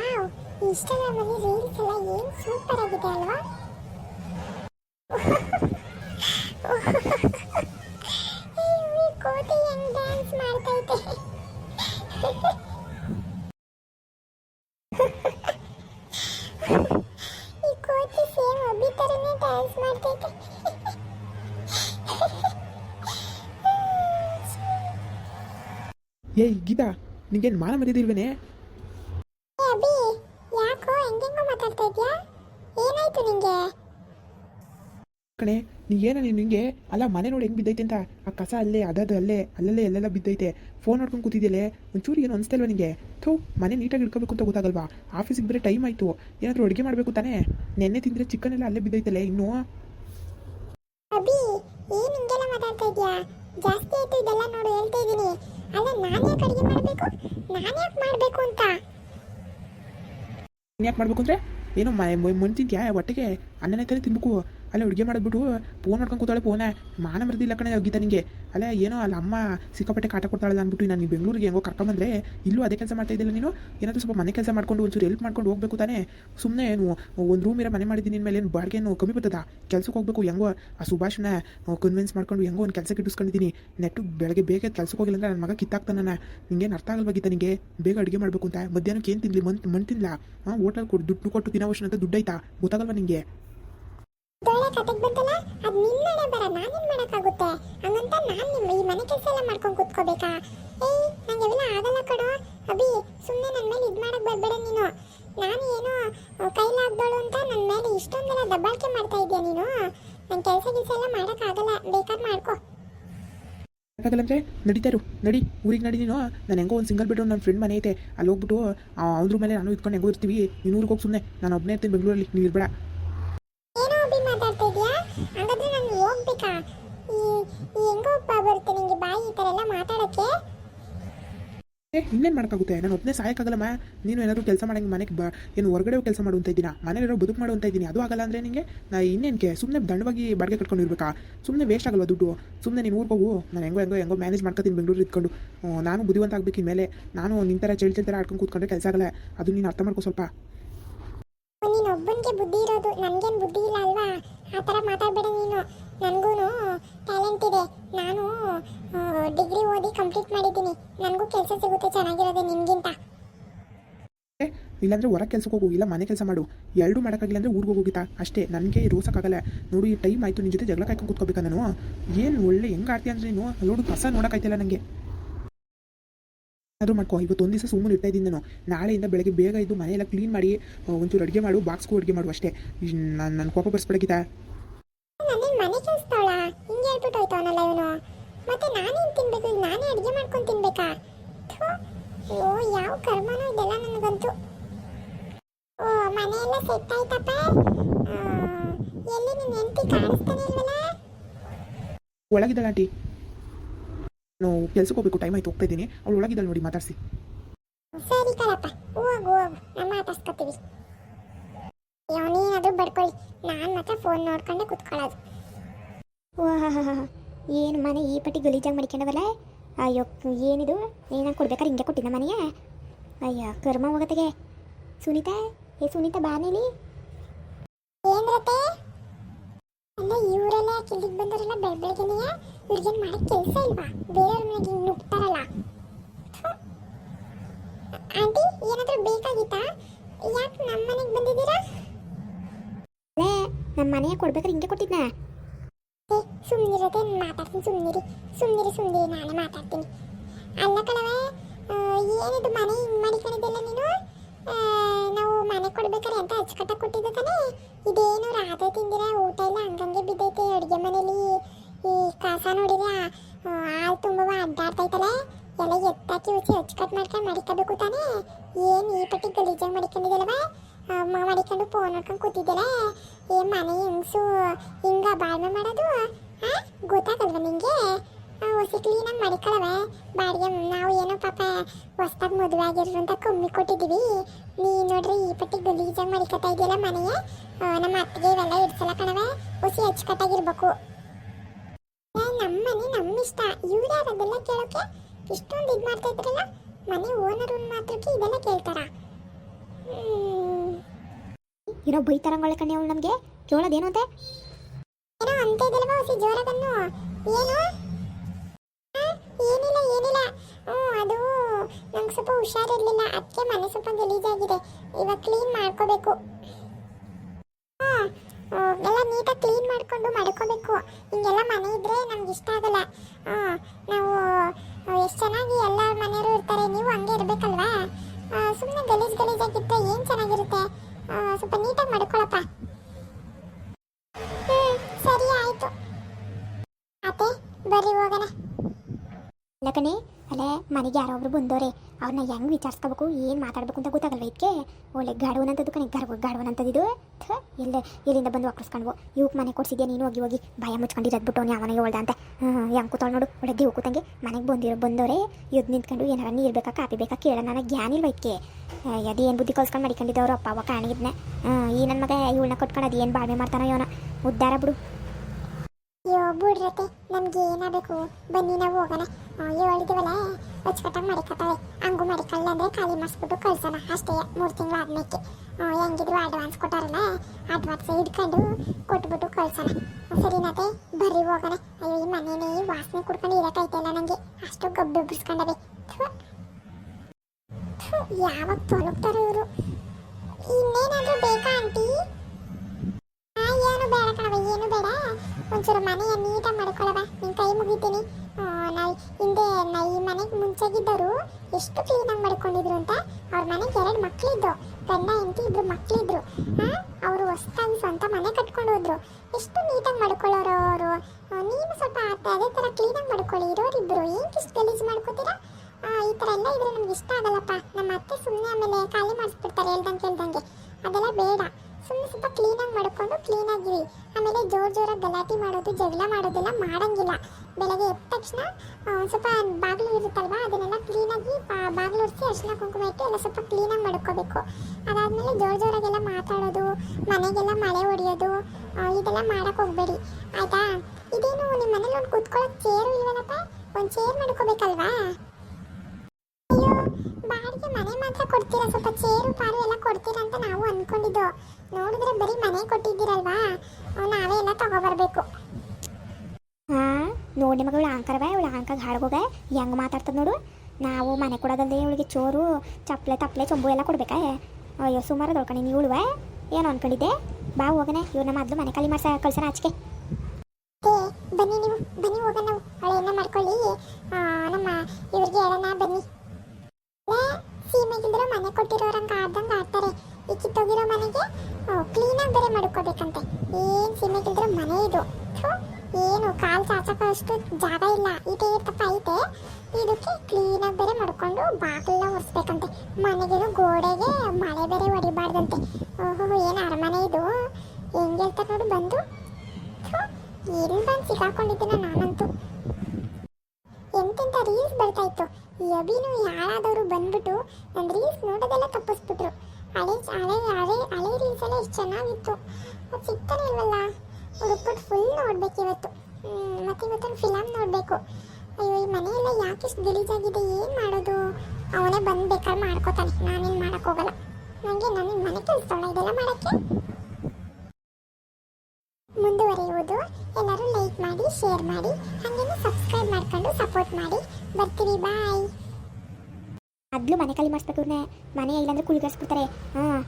Wow, ಇನ್ಸ್ಟಾಗ್ರಾಮಲ್ಲಿ reels ಎಲ್ಲ ಏನ್ ಸೂಪರ್ ಆಗಿದೆ ಅಲ್ವಾ? ಕೋತಿ ಹೆಂಗ್ ಡ್ಯಾನ್ಸ್ ಮಾಡ್ತೈತೆ ಈ ಡ್ಯಾನ್ಸ್ ಮಾಡ್ತೈತೆ ಏಯ್ ಗೀತಾ, ನಿಂಗೇನು ಮಾನ ಮರ್ಯಾದಿಲ್ವೇನೆ ಏ ಅಭಿ ಯಾಕೋ ಹೆಂಗೆಂಗೋ ಮಾತಾಡ್ತಾ ಇದ್ಯಾ ಏನಾಯ್ತು ನಿಂಗೆ? ಕಣೆ ನೀ ಏನ ನೀನು ನಿಂಗೆ? ಅಲ್ಲ ಮನೆ ನೋಡಿ ಹೆಂಗ್ ಬಿದ್ದೈತೆ ಅಂತ. ಆ ಕಸ ಅಲ್ಲೇ ಅದದು ಅಲ್ಲೇ ಅಲ್ಲಲ್ಲೇ ಎಲ್ಲೆಲ್ಲ ಬಿದ್ದೈತೆ. ಫೋನ್ ನೋಡ್ಕೊಂಡು ಕೂತಿದ್ಯಲ್ಲೇ? ಒಂಚೂರು ಏನು ಅನಿಸ್ತಲ್ವ ನಿಂಗೆ? ಥೂ ಮನೆ ನೀಟಾಗಿ ಇಟ್ಕೋಬೇಕು ಅಂತ ಗೊತ್ತಾಗಲ್ವಾ? ಆಫೀಸಿಗೆ ಬೇರೆ ಟೈಮ್ ಆಯಿತು. ಏನಾದರೂ ಅಡುಗೆ ಮಾಡಬೇಕು ತಾನೇ? ನೆನ್ನೆ ತಿಂದರೆ ಚಿಕನ್ ಎಲ್ಲ ಅಲ್ಲೇ ಬಿದ್ದೈತಲ್ಲೇ ಇನ್ನು? ಅಭಿ ಏನ್ ಹಿಂಗೆಲ್ಲ ಮಾತಾಡ್ತಾ ಇದೆಯಾ? ಜಾಸ್ತಿ ಆಯ್ತು ಇದೆಲ್ಲ ನೋಡು ಹೇಳ್ತಾ ಇದ್ದೀನಿ. ಅಲ್ಲ ನಾನೇ ಅಡುಗೆ ಮಾಡಬೇಕು? ನಾನೇ ಮಾಡಬೇಕು ಅಂತ? ಯಾಕೆ ಮಾಡಬೇಕು ಅಂದರೆ? ಏನೋ ಮಣ್ಣು ತಿಂತ್ಯಾ ಹೊಟ್ಟೆಗೆ ಅನ್ನನೇ ತಾನೇ ತಿನ್ಬೇಕು ಅಲ್ಲೇ ಅಡುಗೆ ಮಾಡಿಬಿಟ್ಟು ಫೋನ್ ಮಾಡ್ಕೊಂಡು ಕೂತಾಳೆ ಫೋನೇ ಮಾನ ಮರದಿಲ್ಲ ಕಣೆ ಹೋಗಿದ್ದ ನಿಂಗೆ. ಅಲ್ಲೇ ಏನೋ ಅಲ್ಲ ಅಮ್ಮ ಸಿಕ್ಕಾಪಟ್ಟೆ ಕಾಟ ಕೊಡ್ತಾಳೆ ಅಂದ್ಬಿಟ್ಟು ನಾನು ಬೆಂಗಳೂರಿಗೆ ಹೆಂಗೋ ಕರ್ಕೊಂಬಂದ್ರೆ ಇಲ್ಲೂ ಅದೇ ಕೆಲಸ ಮಾಡ್ತಾ ಇದ್ದಿಲ್ಲ ನೀನು? ಏನಾದರೂ ಸ್ವಲ್ಪ ಮನೆ ಕೆಲಸ ಮಾಡ್ಕೊಂಡು ಒಂಚೂರು ಹೆಲ್ಪ್ ಮಾಡ್ಕೊಂಡು ಹೋಗ್ಬೇಕು ತಾನೇ? ಸುಮ್ಮನೆ ಏನು, ಒಂದು ರೂಮ್ ಇರೋ ಮನೆ ಮಾಡಿದ್ದೀನಿ ಮೇಲೆ ಏನು ಕಮ್ಮಿ ಬರ್ತದ? ಕೆಲ್ಸಕ್ಕೆ ಹೋಗ್ಬೇಕು ಹೆಂಗೋ ಆ ಸುಭಾಷ್ನ ಕನ್ವಿನ್ಸ್ ಮಾಡ್ಕೊಂಡು ಹೆಂಗೋ ಒಂದು ಕೆಲಸಕ್ಕೆ ಇಟ್ಟಿಸ್ಕೊಂಡಿದ್ದೀನಿ. ನೆಟ್ಟು ಬೆಳಗ್ಗೆ ಬೇಗ ಕೆಲ್ಸಕ್ಕೆ ಹೋಗಿಲ್ಲ ಅಂದ್ರೆ ನನ್ನ ಮಗ ಕಿತ್ತಾಕ್ತಾನೆ ನಿಂಗೇನು ಅರ್ಥ ಆಗಲ್ಲ ಗೀತಾ ನಿಂಗೆ? ಬೇಗ ಅಡುಗೆ ಮಾಡಬೇಕು ಅಂತ. ಮಧ್ಯಾಹ್ನಕ್ಕೆ ಏನು ತಿನ್ಲಿ ಮನ್ ಮಣ್ಣು ತಿನ್ಲ ಹಾಂ ಹೋಟೆಲ್ ಕೊಟ್ಟು ದುಡ್ಡು ಕೊಟ್ಟು ತಿನ್ನೋವಷ್ಟು ಅಂತ ದುಡ್ಡು ಆಯ್ತಾ ಗೊತ್ತಾಗಲ್ವಾ ನಿಂಗೆ? ದೊಳ್ಳೆ ಕತೆಗೆ ಬಂತಲ್ಲ? ಅದು ನಿನ್ನಡೆ ಬರ ನಾನೇನ್ ಮಾಡಕ್ಕಾಗುತ್ತೆ ಹಂಗಂತ ನಾನು ನಿಮ್ಮ ಈ ಮನೆ ಕೆಲಸ ಎಲ್ಲ ಮಾಡ್ಕೊಂಡು ಕೂತ್ಕೋಬೇಕಾ? ಏಯ್ ನಂಗೆಲ್ಲ ಆಗಲ್ಲ ಕಣೋ ಅಭಿ ಸುಮ್ಮನೆ ನನ್ನ ಮೇಲೆ ಇದು ಮಾಡಕ್ ಬರ್ಬೇಡ ನೀನು. ನಾನು ಏನೋ ಕೈಲಾಗ್ದೋಳು ಅಂತ ನನ್ನ ಮೇಲೆ ಇಷ್ಟೊಂದೆಲ್ಲ ದಬ್ಬಾಳಿಕೆ ಮಾಡ್ತಾ ಇದೀಯ ನೀನು? ನನ್ನ ಕೆಲಸ ಗಿಲ್ಸ ಎಲ್ಲ ಆಗಲ್ಲ. ಬೇಕಾದ್ರೆ ಮಾಡ್ಕೋ. ಯಾಕಾಗಲ್ಲ ಅಂದರೆ? ನಡೀತಾರು ನಡಿ. ಊರಿಗೆ ನಡಿ ನೀನು. ನಾನು ಹೆಂಗೋ ಒಂದು ಸಿಂಗಲ್ ಬೆಡ್ರೂಮ್ ನನ್ನ ಫ್ರೆಂಡ್ ಮನೆ ಐತೆ. ಅಲ್ಲಿ ಹೋಗ್ಬಿಟ್ಟು ಅವ್ರ ಮೇಲೆ ನಾನು ಇಟ್ಕೊಂಡು ಹೆಂಗೋ ಇರ್ತೀವಿ. ನೀನು ಊರಿಗೆ ಹೋಗಿ ಸುಮ್ಮನೆ ನಾನು ಒಬ್ಬನೇ ಇರ್ತೀನಿ ಬೆಂಗಳೂರಲ್ಲಿ. ನೀನು ಇರಬೇಡ. ಹೆಂಗೋ ಒಬ್ಬ ಬರುತ್ತೆ ನಿಂಗೆ ಬಾಯಿ ಏ, ಇನ್ನೇನು ನಾನು ಒಬ್ಬನೇ ಸಹಾಯಕ್ಕಾಗಲ್ಲಮ್ಮ ನೀನು ಏನಾದರೂ ಕೆಲಸ ಮಾಡಂಗೆ ಮನೆಗೆ ಬ. ಏನು ಹೊರಗಡೆ ಕೆಲಸ ಮಾಡುವಂತ ಇದ್ದೀನ? ಮನೇಲಿರೋ ಬದುಕು ಮಾಡುವಂತ ಇದ್ದೀನಿ? ಅದು ಆಗಲ್ಲ ಅಂದರೆ ನಿಮಗೆ ನಾ ಇನ್ನೇನಕ್ಕೆ ಸುಮ್ಮನೆ ದಂಡವಾಗಿ ಬಾಡಿಗೆ ಕಟ್ಕೊಂಡಿರ್ಬೇಕಾ? ಸುಮ್ಮನೆ ವೇಸ್ಟ್ ಆಗಲ್ವಾ ದುಡ್ಡು? ಸುಮ್ಮನೆ ನೀನು ಊರಿಗೆ ಹೋಗು. ನಾನು ಹೆಂಗೋ ಹೆಂಗೋ ಹೆಂಗೋ ಮ್ಯಾನೇಜ್ ಮಾಡ್ಕೊತೀನಿ ಬೆಂಗಳೂರು ಇದ್ಕೊಂಡು. ನಾನು ಬುದ್ಧಿವಂತ ಆಗಬೇಕು ಮೇಲೆ ನಾನು ನಿನ್ನ ಥರ ಚಳಿ ಥರ ಆಡ್ಕೊಂಡು ಕೂತ್ಕೊಂಡ್ರೆ ಕೆಲಸ ಆಗಲ್ಲ. ಅದು ನೀನು ಅರ್ಥ ಮಾಡ್ಕೋ ಸ್ವಲ್ಪ. ನೀನು ಒಬ್ಬನಿಗೆ ಬುದ್ಧಿ ಇರೋದು, ನನಗೇನು ಬುದ್ಧಿ ಇಲ್ಲ ಅಲ್ವಾ? ಆ ಥರ ಮಾತಾಡಬೇಡ ನೀನು. ನನಗೂ ಟ್ಯಾಲೆಂಟ್ ಇದೆ. ನಾನು ಡಿಗ್ರಿ ಓದಿ ಕಂಪ್ಲೀಟ್ ಮಾಡಿದ್ದೀನಿ. ನನಗೂ ಕೆಲಸ ಸಿಗುತ್ತೆ ಚೆನ್ನಾಗಿರೋದೆ ನಿಮಗಿಂತ. ಇಲ್ಲಾಂದ್ರೆ ಹೊರ ಕೆಲ್ಸಕ್ಕೆ ಹೋಗು, ಇಲ್ಲ ಮನೆ ಕೆಲಸ ಮಾಡು. ಎರಡು ಮಾಡೋಕ್ಕಾಗಿಲ್ಲ ಅಂದರೆ ಊರಿಗೆ ಹೋಗಿತ್ತಾ ಅಷ್ಟೇ, ನನಗೆ ರೋಸಕ್ಕಾಗಲ್ಲ. ನೋಡು, ಈ ಟೈಮ್ ಆಯಿತು ನಿನ್ನ ಜೊತೆ ಜಗಳ ಕಾಯ್ಕೊಂಡು ಕೂತ್ಕೋಬೇಕಾ ನಾನು? ಏನು ಒಳ್ಳೆ ಹೆಂಗೆ ಆಡ್ತೀಯ ಅಂದ್ರೆ ನೀನು? ನೋಡು, ಕಸ ನೋಡೋಕ್ಕಾಯ್ತಿಲ್ಲ ನನಗೆ ಆದರೂ ಮಾಡ್ಕೋ. ಇವತ್ತು ಒಂದು ದಿವಸ ಸುಮ್ಮನೆ ಇರ್ತಾ ಇದ್ದೀನಿ ನಾನು. ನಾಳೆಯಿಂದ ಬೆಳಗ್ಗೆ ಬೇಗ ಇದ್ದು ಮನೆಯೆಲ್ಲ ಕ್ಲೀನ್ ಮಾಡಿ ಒಂಚೂರು ಅಡುಗೆ ಮಾಡು ಬಾಕ್ಸ್ಗೂ ಅಡುಗೆ ಮಾಡು ಅಷ್ಟೇ. ನಾನು ನನ್ನ ಕೋಪ ಬರ್ಸ್ಬೇಡಗಿತಾ ಮತ್ತೆ ತಿನ್ಬೇಕು? ಈಗ ನಾನೇ ಅಡುಗೆ ಮಾಡ್ಕೊಂಡು ತಿನ್ಬೇಕಾ? ಓ ಯಾವ ಕರ್ಮನೋ ಇದೆಲ್ಲ ನನಗಂತೂ. ಓ ಮನೆ ಎಲ್ಲ ಸೆಟ್ ಆಯ್ತಪ್ಪ? ಆ, ಎಲ್ಲಿ ನಿನ್ನ ಹೆಂಡತಿ ಕಾಣಿಸ್ತಾನೆ ಇಲ್ವಲ್ಲ? ಒಳಗಿದ್ದಾಳೆ ಆಂಟಿ. ನಾನು ಕೆಲ್ಸಕ್ಕೆ ಹೋಗ್ಬೇಕು ಟೈಮ್ ಆಯ್ತು, ಹೋಗ್ತಾ ಇದ್ದೀನಿ. ಅವಳು ಒಳಗಿದ್ದಾಳೆ ನೋಡಿ, ಮಾತಾಡಿಸಿ. ಸರಿ ಕಣಪ್ಪ, ಹೋಗು ಹೋಗು ನಮ್ಮ ಮಾತಾಡ್ಸ್ಕೊತೀವಿ ನೀನಾದ್ರೂ ಬಡ್ಕೊಳ್ಳಿ, ನಾನು ಮಾತ್ರ ಫೋನ್ ನೋಡ್ಕೊಂಡೆ ಕುತ್ಕೊಳ್ಳೋದು. ಏನು ಮನೆ ಈ ಪಟ್ಟಿ ಗಲೀಜಾಗಿ ಮಡಿಕೊಂಡವಲ್ಲ ಅಯ್ಯೋ, ಏನಿದು? ಏನಾಗ ಕೊಡ್ಬೇಕಾದ್ರೆ ಹಿಂಗೆ ಕೊಟ್ಟಿದ್ದ ಮನೆಗೆ ಅಯ್ಯ, ಕರ್ಮ ಹೋಗತ್ತೆಗೆ. ಸುನೀತಾ, ಏ ಸುನೀತಾ ಬಾನೇಲಿ ಏನ್ರತೆ ಇವರೆಲ್ಲ ಇಲ್ಲಿಗೆ ಬಂದವರೆಲ್ಲ ಬೆಳ ಬೆಳಗ್ಗೆನೆಯ ಇವ್ರಿಗೇನು ಮಾಡಕ್ಕೆ ಕೆಲಸ ಇಲ್ವಾ? ಬೇರೆಯವ್ರ ಮನೆಗೆ ಹಿಂಗೆ ನುಗ್ತಾರಲ್ಲ. ಆಂಟಿ ಏನಾದರೂ ಬೇಕಾಗಿತ್ತಾ? ಯಾಕೆ ನಮ್ಮ ಮನೆಗೆ ಬಂದಿದ್ದೀರಾ? ಅಲ್ಲೇ ನಮ್ಮ ಮನೆಗೆ ಕೊಡ್ಬೇಕಾದ್ರೆ ಹಿಂಗೆ ಕೊಟ್ಟಿದ್ನ. ಏ ಸುಮ್ಮನಿರತ್ತೆ ಮಾತಾಡ್ತೀನಿ ಸುಮ್ಮನಿರಿ ಸುಮ್ಮನಿರಿ ಸುಮ್ಮನಿರಿ ನಾನೇ ಮಾತಾಡ್ತೀನಿ. ಅಲ್ಲ ಕಣವೇ ಏನಿದು ಮನೆ ಹಿಂಗೆ ಮಾಡಿಕೊಂಡಿದ್ದೆಲ್ಲ ಮಡಿಕೊಂಡು ಫೋನ್ ನೋಡ್ಕೊಂಡು ಕೂತಿದ್ದಲ್ಲ ಏ ಮನೆ ಹೆಂಗಸು? ಹಿಂಗ ಬಾಳ್ಮೆ ಮಾಡೋದು? ಗೊತ್ತಾಗಲ್ವ ನಿಂಗೆ? ಹೊಸ ಕ್ಲೀನಾಗಿ ಮಡಿಕೊಳ್ಳವೆ ಬಾಡಿಗೆ ನಾವು ಏನೋ ಪಾಪ ಹೊಸ್ದಾಗಿ ಮದುವೆ ಆಗಿರೋ ಅಂತ ಕಮ್ಮಿ ಕೊಟ್ಟಿದ್ದೀವಿ. ನೀ ನೋಡ್ರಿ ಈ ಪಟ್ಟಿ ಗಲೀಜಾಗಿ ಮಾಡಿಕೊತಾ ಇದೆಯಲ್ಲ ಮನೆಗೆ ಆ, ನಮ್ಮ ಅತ್ತಿಗೆ ಇವೆಲ್ಲ ಇಡ್ಸಲ್ಲ ಕಣವೆ ಹುಸಿ ಅಚ್ಚುಕಟ್ಟಾಗಿರ್ಬೇಕು. ನಮ್ಮ ಮನೆ ನಮ್ಮ ಇಷ್ಟ ಇವ್ರು ಯಾರು ಅದೆಲ್ಲ ಕೇಳೋಕೆ? ಇಷ್ಟೊಂದು ಇದು ಮಾಡ್ತಾ ಇದ್ರಲ್ಲ? ಮನೆ ಓನರ್ ಮಾತ್ರಕ್ಕೆ ಇದೆಲ್ಲ ಕೇಳ್ತಾರ. ಏನೋ ಬೈತಾರಂಗೊಳ್ಳೆ ಕಣ್ಣೆ ಅವಳು ನಮಗೆ. ಕೇಳೋದೇನು ಅಂತೆ? ಏನೋ ಅಂತ ಇದಲ್ವಾ ಜೋರಾಗನ್ನು? ಏನು? ಏನಿಲ್ಲ ಏನಿಲ್ಲ. ಹ್ಞೂ, ಅದು ನಂಗೆ ಸ್ವಲ್ಪ ಹುಷಾರಿರ್ಲಿಲ್ಲ. ಅದಕ್ಕೆ ಮನೆ ಸ್ವಲ್ಪ ಗಲೀಜಾಗಿದೆ ಇವಾಗ ಕ್ಲೀನ್ ಮಾಡ್ಕೋಬೇಕು. ಹಾಂ ಎಲ್ಲ ನೀಟಾಗಿ ಕ್ಲೀನ್ ಮಾಡ್ಕೊಂಡು ಮಡ್ಕೋಬೇಕು ಹಿಂಗೆಲ್ಲ ಮನೆ ಇದ್ರೆ ನಮ್ಗೆ ಇಷ್ಟ ಆಗಲ್ಲ. ಇಲ್ಲ ಅಲ್ಲೇ ಮನೆಗೆ ಯಾರೋ ಒಬ್ರು ಬಂದೋರೆ, ಅವ್ರನ್ನ ಹೆಂಗ್ ವಿಚಾರಿಸ್ಕೋಬೇಕು, ಏನು ಮಾತಾಡ್ಬೇಕು ಅಂತ ಗೊತ್ತಾಗಲ್ವ ಇದಕ್ಕೆ ಒಳ್ಳೆ ಗಾಡುವನಂತದ್ದು ಕಣೆ, ಗರ್ವ ಇದು. ಥ ಎಲ್ಲ ಎಲ್ಲಿಂದ ಬಂದು ವಾಪಸ್ಕೊಂಡ್ವು ಇವಕ್ಕೆ ಮನೆ ಕೊಡ್ಸಿದ್ಯಾ ನೀನು? ಹೋಗಿ ಹೋಗಿ ಭಯ ಮುಚ್ಕೊಂಡು ಇರದ್ಬಿಟ್ಟು ಅವನಿಗೆ ಒಳ್ದ ಅಂತ. ಹೆಂಗ್ ಕೂತಾಳು ನೋಡು, ಒಳ್ಳೆ ದೇವ್ ಕೂತಂಗೆ ಮನೆಗೆ ಬಂದಿರೋ, ಬಂದೋರೆ ಎದ್ದು ನಿಂತ್ಕೊಂಡು ಏನಾರ ನೀರು ಬೇಕಾ ಕಾಪಿ ಬೇಕಾ ಕೇಳ ನನಗೆ ಜ್ಞಾನ ಇಲ್ವ ಇದಕ್ಕೆ ಅದು ಏನು ಬುದ್ಧಿ ಕಲ್ಸ್ಕೊಂಡು ಮಾಡಿಕೊಂಡಿದ್ದವ್ರು ಅಪ್ಪ ಅವ ಕಾಣಿದ್ನೆ ಈ ನನ್ನ ಮಗ ಇವಳನ್ನ ಕೊಟ್ಕೊಂಡು ಅದು ಏನು ಬಾಳ್ವೆ ಮಾಡ್ತಾನೋ ಇವನ ಉದ್ದಾರ ಬಿಡು. ಅಯ್ಯೋ ಬಿಡ್ರತೆ ನಮ್ಗೆ ಏನಾಗಬೇಕು? ಬನ್ನಿ, ನಾವು ಹೋಗೋಣ. ಹೇಳಿದವಲ್ಲ ಅಚ್ಚುಕಟ್ಟಾಗಿ ಮಡಿಕತ್ತಾಳೆ ಹಂಗೂ ಮಡಿಕಲ್ಲ ಅಂದ್ರೆ ಖಾಲಿ ಮಾಡಿಸ್ಬಿಟ್ಟು ಕಳ್ಸೋಣ. ಅಷ್ಟೇ, ಮೂರು ತಿಂಗಳು ಆದ್ಮೇಲೆ ಹೆಂಗಿದ್ರು ಅಡ್ವಾನ್ಸ್ ಕೊಟ್ಟಾರಲ್ಲ ಅಡ್ವಾನ್ಸ್ ಹಿಡ್ಕೊಂಡು ಕೊಟ್ಬಿಟ್ಟು ಕಳ್ಸೋಣ. ಸರಿನತೆ ಬರ್ರಿ, ಹೋಗೋಣ. ಅಯ್ಯೋ, ಈ ಮನೇನೆ ವಾಸನೆ ಕುಡ್ಕೊಂಡು ಇರೋಕ್ಕಾಯ್ತಲ್ಲ ನನಗೆ ಅಷ್ಟು ಗಬ್ಬು ಬಿಡಿಸ್ಕೊಂಡವೆ ಯಾವಾಗ ತೊಲಗ್ತಾರೋ ಇವರು. ಇನ್ನೇನಾದ್ರೂ ಬೇಕಾ, ಆಂಟಿ? ಒಂಚೂರು ಮನೆಯ ನೀಟಾಗಿ ಮಾಡ್ಕೊಳವ ನಿನ್ ಕೈ ಮುಗಿತೀನಿ. ನಾವು ಹಿಂದೆ ನಾ ಈ ಮನೆಗೆ ಮುಂಚೆಗಿದ್ದರು ಎಷ್ಟು ಕ್ಲೀನಾಗಿ ಮಾಡ್ಕೊಂಡಿದ್ರು ಅಂತ. ಅವ್ರ ಮನೆಗೆ ಎರಡು ಮಕ್ಕಳಿದ್ದು ಗಂಡ, ಹೆಂಡತಿ ಇಬ್ಬರು ಮಕ್ಕಳಿದ್ರು ಅವರು ಹೊಸ್ದಾಗಿ ಆಮೇಲೆ ಜೋರ್ ಜೋರಾಗಿ ಗಲಾಟೆ ಮಾಡೋದು, ಜಗಳ ಮಾಡೋದೆಲ್ಲ ಮಾಡಂಗಿಲ್ಲ. ಬೆಳಗ್ಗೆ ಎದ್ದ ತಕ್ಷಣ ಸ್ವಲ್ಪ ಬಾಗಿಲು ಇರುತ್ತಲ್ವಾ, ಅದನ್ನೆಲ್ಲ ಕ್ಲೀನಾಗಿ ಬಾಗಿಲು ಒರೆಸಿ ಅರ್ಶಿನ ಕುಂಕುಮ ಇಟ್ಟು ಎಲ್ಲ ಸ್ವಲ್ಪ ಕ್ಲೀನಾಗಿ ಮಾಡ್ಕೋಬೇಕು. ಅದಾದಮೇಲೆ ಜೋರ್ ಜೋರಾಗೆಲ್ಲ ಮಾತಾಡೋದು, ಮನೆಗೆಲ್ಲ ಮಳೆ ಹೊಡೆಯೋದು ಇದೆಲ್ಲ ಮಾಡೋಕ್ಕೆ ಹೋಗ್ಬೇಡಿ. ಆಯ್ತಾ? ಇದೇನು ನಿಮ್ಮ ಮನೇಲಿ ಒಂದು ಕೂತ್ಕೊಳ್ಳೋಕೆ ಚೇರು ಇಲ್ವನಪ್ಪ? ಒಂದು ಚೇರ್ ಮಾಡ್ಕೋಬೇಕಲ್ವಾ? ಮನೆ ಮಾತ್ರ ಕೊಡ್ತೀರಾ? ಸ್ವಲ್ಪ ಚೇರು ಪಾರು ಎಲ್ಲ ಕೊಡ್ತೀರಾ ಅಂತ ನಾವು ಅನ್ಕೊಂಡಿದ್ದು. ನೋಡಿದ್ರೆ ಬರೀ ಮನೆ ಕೊಟ್ಟಿದ್ದೀರಲ್ವಾ? ನಾವೇ ಎಲ್ಲ ತಗೋಬರ್ಬೇಕು. ಹಾಂ ನೋಡಿ ಮಗಳು ಆಂಕರ್ವ ಇವಳು ಆಂಕಾಗ ಹಾಡ್ಗೋಗ ಹೆಂಗ್ ಮಾತಾಡ್ತದ ನೋಡು. ನಾವು ಮನೆ ಕೊಡೋದಲ್ಲದೆ ಇವಳಿಗೆ ಚೋರು ಚಪ್ಪಲೆ ತಪ್ಪಲೆ ಚೊಂಬು ಎಲ್ಲ ಕೊಡ್ಬೇಕಾ? ಅಯ್ಯೋ ಸುಮಾರು ದೊಳ್ಕಣಿ ನೀವು ಇವಳುವ ಏನು ಅನ್ಕೊಂಡಿದ್ದೆ? ಬಾ ಹೋಗನೆ ಇವ್ರನ್ನ ಮೊದಲು ಮನೆ ಖಾಲಿ ಮಾಡ್ಸ ಕಳ್ಸೋಣ ಆಚೆಗೆ. ಬನ್ನಿ ನೀವು ಬನ್ನಿ ಹೋಗೋಣ ನಾವು. ಮಾಡ್ಕೊಳ್ಳಿ. ಆ, ನಮ್ಮ ಬಾಗಿಲೆಲ್ಲ ಒರೆಸ್ಬೇಕಂತೆ. ಮನೆಗಿರೋ ಗೋಡೆಗೆ ಮಳೆ ಬೇರೆ ಹೊಡಿಬಾರ್ದಂತೆ. ಓಹೋ, ಏನು ಅರಮನೆ ಇದು? ಹೆಂಗೆ ಹೇಳ್ತಾರೆ ನೋಡು ಬಂದು. ಏನು ಬಂದು ಸಿಕ್ಕಾಕೊಂಡಿದ್ದೀನ ನಾನಂತೂ. ಎಂತೆಂಥ ರೀಲ್ಸ್ ಬರ್ತಾ ಇತ್ತು. ಅಭಿನು ಯಾರಾದವರು ಬಂದ್ಬಿಟ್ಟು ನನ್ನ ರೀಲ್ಸ್ ನೋಡೋದೆಲ್ಲ ತಪ್ಪಿಸ್ಬಿಟ್ರು. ಹಳೆ ಹಳೆ ಹಳೆ ಹಳೆ ರೀಲ್ಸ್ ಎಲ್ಲ ಎಷ್ಟು ಚೆನ್ನಾಗಿತ್ತು. ಅದು ಸಿಗ್ತಾನೆ ಇಲ್ವಲ್ಲ? ಹುಡುಕ್ಬಿಟ್ಟು ಫುಲ್ ನೋಡ್ಬೇಕು ಇವತ್ತು. ಮತ್ತೆ ಇವತ್ತೊಂದು ಫಿಲಮ್ ನೋಡಬೇಕು. ಅಯ್ಯೋ, ಈ ಮನೆಯೆಲ್ಲ ಯಾಕೆ ಇಷ್ಟು ಗಲೀಜಾಗಿದೆ? ಏನು ಮಾಡೋದು? ಅವನೇ ಬಂದು ಬೇಕಾದ್ರೆ ಮಾಡ್ಕೋತಾನೆ. ನಾನೇನು ಮಾಡೋಕ್ಕೋಗಲ್ಲ ನನಗೆ ನನ್ನ ಮನೆ ಕೆಲಸ ಇದೆಲ್ಲ ಮಾಡೋಕ್ಕೆ? ಮುಂದುವರಿಯುವುದು. ಎಲ್ಲರೂ ಲೈಕ್ ಮಾಡಿ ಶೇರ್ ಮಾಡಿ, ಹಾಗೇನೆ ಸಬ್ಸ್ಕ್ರೈಬ್ ಮಾಡ್ಕೊಂಡು ಸಪೋರ್ಟ್ ಮಾಡಿ. ಬರ್ತೀನಿ ಬಾಯ್ ಮೊದಲು ಮನೆ ಖಾಲಿ ಮಾಡಿಸ್ಬೇಕು ಇವ್ರನ್ನೇ ಮನೆ ಇಲ್ಲಾಂದ್ರೆ ಕುಳ್ಗರ್ಸ್ಬಿಡ್ತಾರೆ ಹಾಂ.